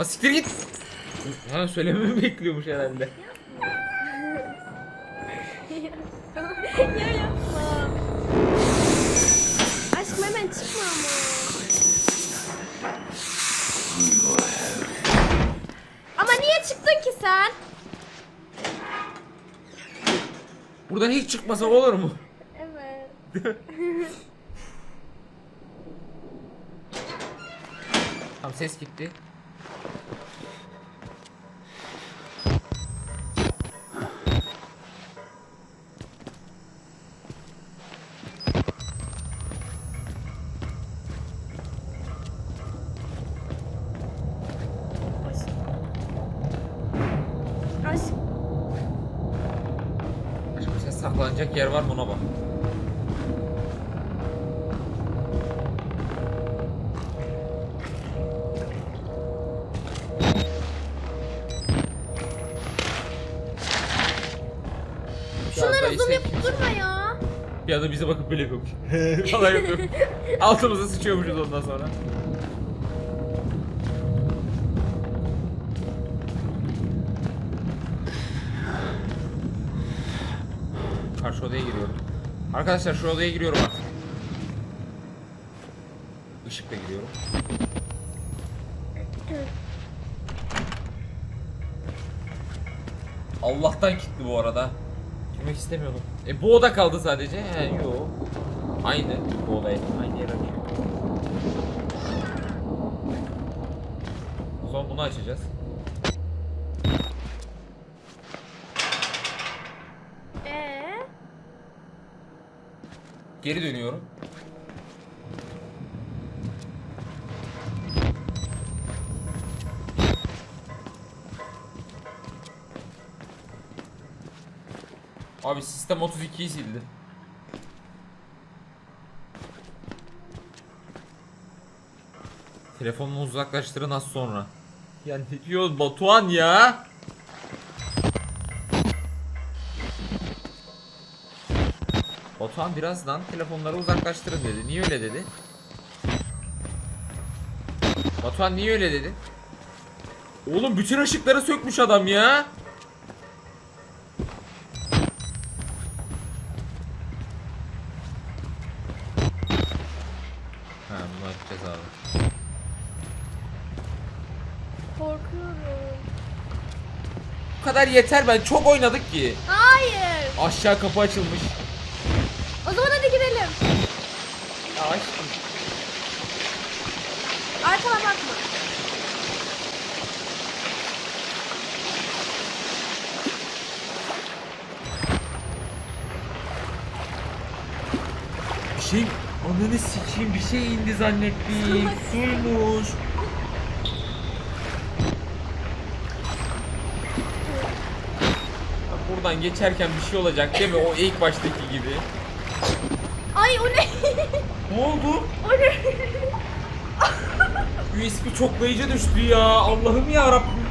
Ha siktir git. Ha söylememi bekliyormuş herhalde. ya yapma. Aşkım hemen çıkma ama. Ama niye çıktın ki sen? Buradan hiç çıkmasa olur mu? Evet. Tamam ses gitti. Saklanacak yer var mı ona bak. Şu anda Şunları zoom yapıp durma ya. Bir anda bize bakıp böyle yapıyormuş. Falan yapıyor. Altımıza sıçıyormuşuz ondan sonra. Karşı odaya giriyorum. Arkadaşlar şu odaya giriyorum artık. Işıkla giriyorum. Allah'tan kilitli bu arada. Girmek istemiyordum. E bu oda kaldı sadece. He yo. Aynı bu odaya. Aynı yer açıyor. O zaman bunu açacağız. Geri dönüyorum. Abi sistem 32'yi sildi. Telefonumu uzaklaştırın az sonra. Ya ne diyor Batuhan ya? Batuhan birazdan telefonları uzaklaştırın dedi. Niye öyle dedi? Batuhan niye öyle dedi? Oğlum bütün ışıkları sökmüş adam ya. Ha bunu açacağız abi. korkuyorum. Bu kadar yeter ben çok oynadık ki. Hayır. Aşağı kapı açılmış. O zaman hadi gidelim. Ya aşkım. Arkana bakma. Bir şey ananı sikeyim bir şey indi zannettim. Suymuş. Buradan geçerken bir şey olacak değil mi? O ilk baştaki gibi. Ay o ne? Ne oldu? USB çoklayıcı düştü ya. Allah'ım ya Rabbim.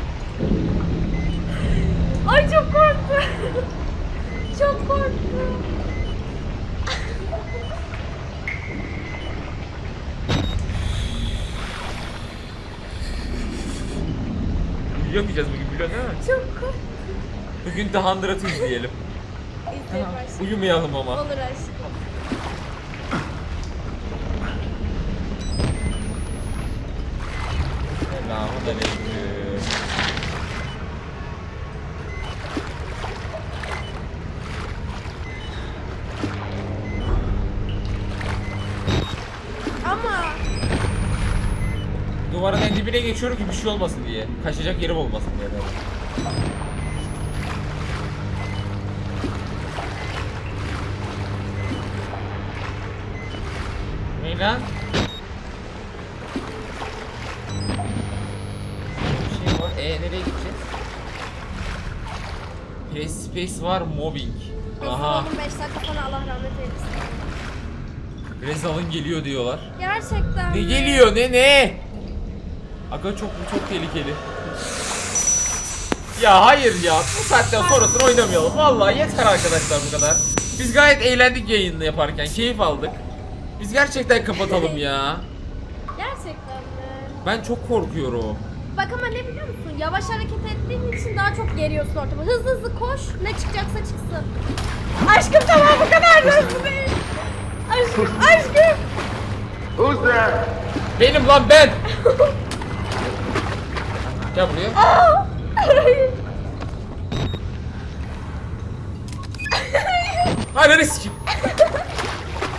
Ay çok korktum. çok korktum. Uyuyamayacağız bugün biliyorsun değil mi? Çok korktum. Bugün The Hundred'ı izleyelim. İzle başla. Uyumayalım ama. Olur aşkım. Selamun aleyküm. Ama Duvarın en dibine geçiyorum ki bir şey olmasın diye. Kaçacak yerim olmasın diye. tabii. Ne lan? Press space var mobbing. Aha. 5 dakika sonra Allah rahmet eylesin. Rezal'ın geliyor diyorlar. Gerçekten Ne mi? geliyor ne ne? Aga çok çok tehlikeli. Ya hayır ya bu saatten sonrasını oynamayalım. Vallahi yeter arkadaşlar bu kadar. Biz gayet eğlendik yayını yaparken. Keyif aldık. Biz gerçekten kapatalım ya. Gerçekten mi? Ben çok korkuyorum. Bak ama ne biliyor musun? Yavaş hareket ettiğin için daha çok geriyorsun ortamı. Hızlı hızlı koş. Ne çıkacaksa çıksın. Aşkım tamam bu kadar da hızlı değil. Aşkım, aşkım. Who's there? Benim lan ben. Gel buraya. Aa! Hayır. Hayır beni sikim.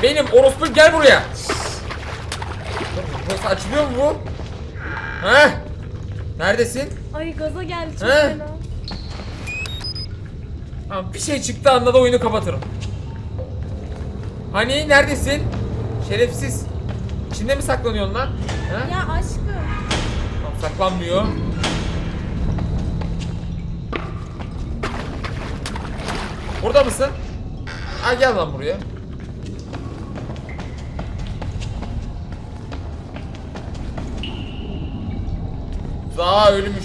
Benim orospu gel buraya. Burası açılıyor mu bu? He? Neredesin? Ay gaza geldi çok He? fena. Bir şey çıktı anda da oyunu kapatırım. Hani neredesin? Şerefsiz. İçinde mi saklanıyorsun lan? He? Ya aşkım. Tamam, saklanmıyor. Burada mısın? Ha gel lan buraya. Daha ölmüş.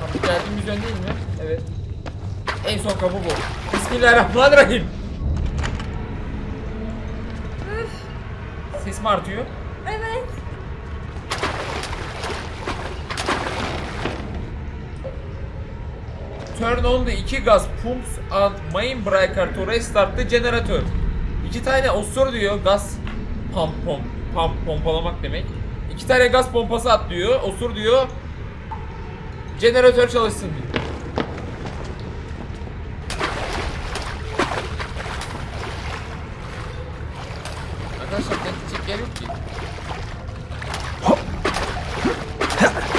Tamam, geldiğimiz yön değil mi? Evet. En son kapı bu. Bismillahirrahmanirrahim. Üf. Ses mi artıyor? Evet. Turn on the iki gas pumps and main breaker to restart the generator. İki tane osur diyor gaz pump pump pump pompalamak demek. İki tane gaz pompası at diyor. Osur diyor. Jeneratör çalışsın diyor. Arkadaşlar tek gidecek yer ki.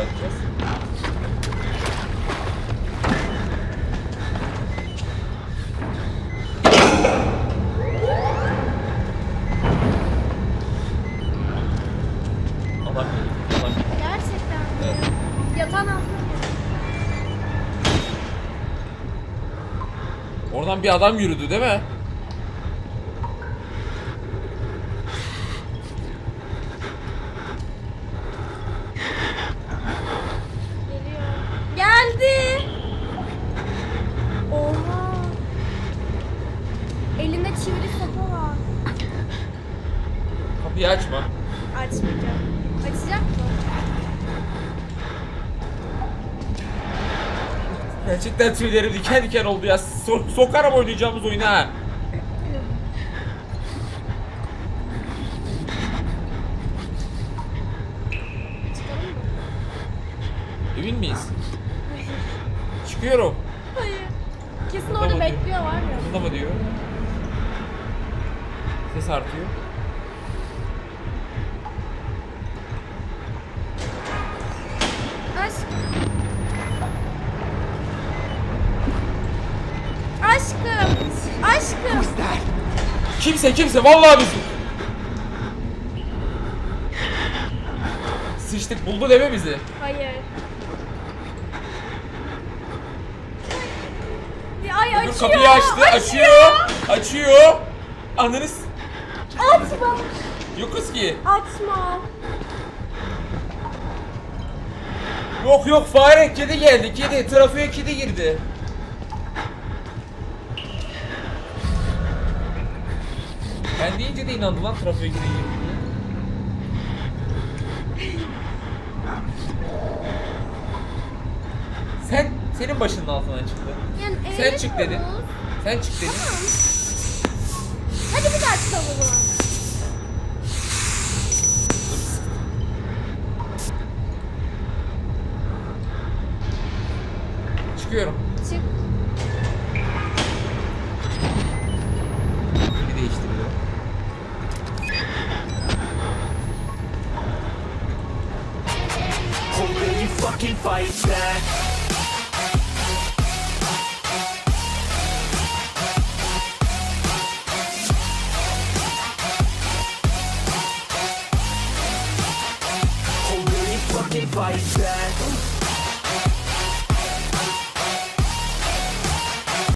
Geliyor. Gerçekten. Evet. Oradan bir adam yürüdü değil mi? Geliyor. Geldi. Oha. Elinde çivili sopa var. Kapıyı açma. Açmayacağım. Açacak mı? Gerçekten tüylerim diken diken oldu ya. So- sokarım oynayacağımız oyuna ha. Mı? Emin miyiz? Çıkıyorum. Hayır. Kesin Burada orada mı diyor? bekliyor var ya. Bunda mı diyor? Ses artıyor. Aşk. Aşkım. Aşkım. Kimse kimse vallahi bizim. Sıçtık buldu deme bizi. Hayır. Ay Dur açıyor. kapıyı açtı açıyor. Açıyor. Anınız. Açma. Yokuz ki. Açma. Yok yok fare kedi geldi kedi. Trafiğe kedi girdi. Ben deyince de inandı lan trafiğe kedi girdi. Sen senin başının altından çıktı. Yani Sen çık dedin. Sen çık dedin. Tamam. Çıkıyorum. Çık. Bir değiştiriyorum. Will you fucking fight back?